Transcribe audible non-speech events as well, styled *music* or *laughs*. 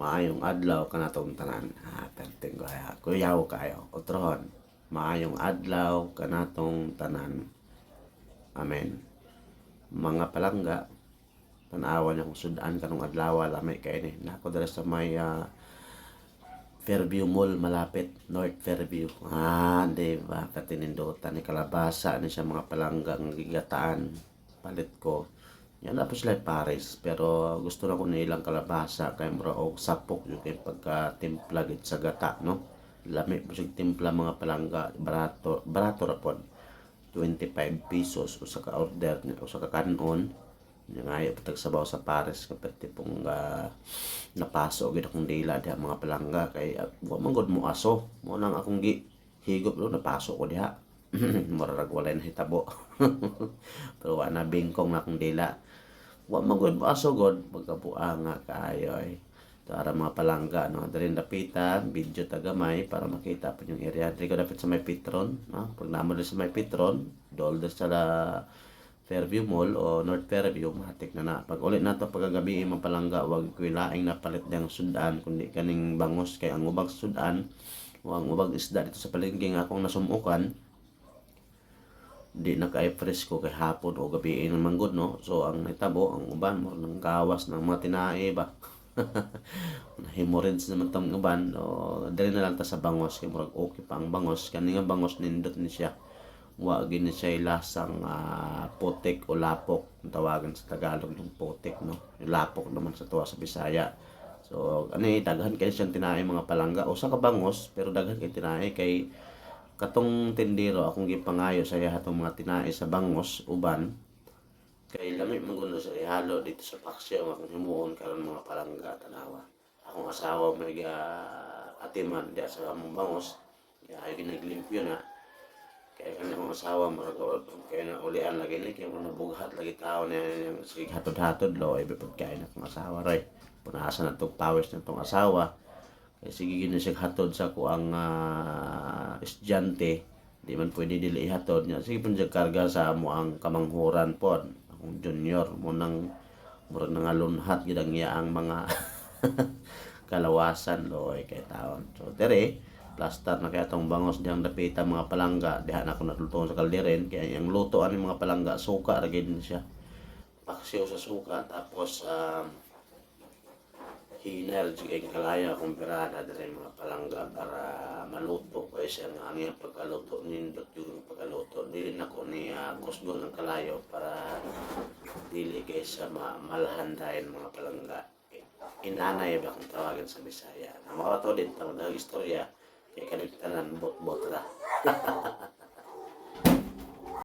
maayong adlaw kanatong tanan. Ah, perting kaya. Kuyaw kayo. Otrohon. Maayong adlaw kanatong tanan. Amen. Mga palangga, tanawan niya kung sudan kanong adlaw lamay kay ni. Nako dala sa may ah, Fairview Mall malapit, North Fairview. Ah, di ba? Katinindutan ni kalabasa ni siya mga palanggang gigataan. Palit ko. Yan na po sila Paris. Pero gusto na ko na ilang kalabasa kay mura og sapok yung kay pagka timpla gid sa gata, no? Lami po siya timpla mga palangga. Barato, barato ra pod. 25 pesos usa ka order niya usa ka kanon yung ayaw patag sabaw sa Paris kapit tipong uh, napaso gid akong dila diha mga palangga kay uh, wa man gud mo aso mo nang akong gi higop do napaso ko diha *laughs* murag walay na hitabo *laughs* pero wa na bingkong na akong dila. Wa mo aso gud pagkabuanga kaayo ay. Para mga palangga no? Dali dapitan video tagamay para makita pa yung area. Dili ko dapat sa may Petron no? Pag namo sa may Petron dolder sa la Fairview Mall o North Fairview matik na na. Pag ulit nato pagagabi mga palangga wag kuilaing na palit diyang sudan kundi kaning bangos. Kay ang ubag sudan o ang ubag isda dito sa palengke nga akong nasumukan di na kay presko kay hapon o gabi naman good no? So ang itabo ang uban mo ng kawas ng mga tinae ba? *laughs* Hemorrhage naman tong uban. O dali na lang ta sa bangos kay murag okay pa ang bangos. Kani nga bangos nindot ni siya. Wa gini siya lasang ah, putik o lapok. Tawagan sa Tagalog ng putik no? Lapok naman sa tuwa sa Bisaya. So ano daghan kay siyang tinae mga palangga. O sa kabangos pero daghan kay tinae kay katong tindero akong gipangayo sa iya hatong mga tinae sa bangos uban. Kay lami man gulo sa ihalo dito sa paksyo akong himuon karon mga palangga tanawa. Akong asawa may ga atiman diya sa among bangos. Kaya ay ginaglimpyo na. Kaya kanya akong asawa maragawag kaya na ulian lagi ni kaya mo nabughat lagi tao na yung sige hatod-hatod lo ay bipod na akong asawa ray punasan na itong powers na itong asawa kaya sige gina siya hatod sa ko ang ah, estudyante. Di man pwede dili ihatod niya. Sige pun karga sa mo ang kamanghuran po. Akong junior mo nang murag nangalunhat gid ang iya ang mga *laughs* kalawasan lo ay kay taon. So tere plaster na kaya tong bangos diyang dapita mga palangga. Diha na ako natulungan sa kalderin kaya yung luto ani mga palangga suka ra siya. Paksiw sa suka tapos um, hiner kay kalaya kung pirada diri mga palangga para maluto. Kay siya nga ang iyang pagkaluto nindot yung pagkaluto. Dili na ko ni uh, kusgo ng kalayo para dili kay sa ma malahandayan mga palangga. Inanay ba kung tawagan sa Bisaya? Na makato din tawag na istorya kay kanitanan bot-bot ra *laughs*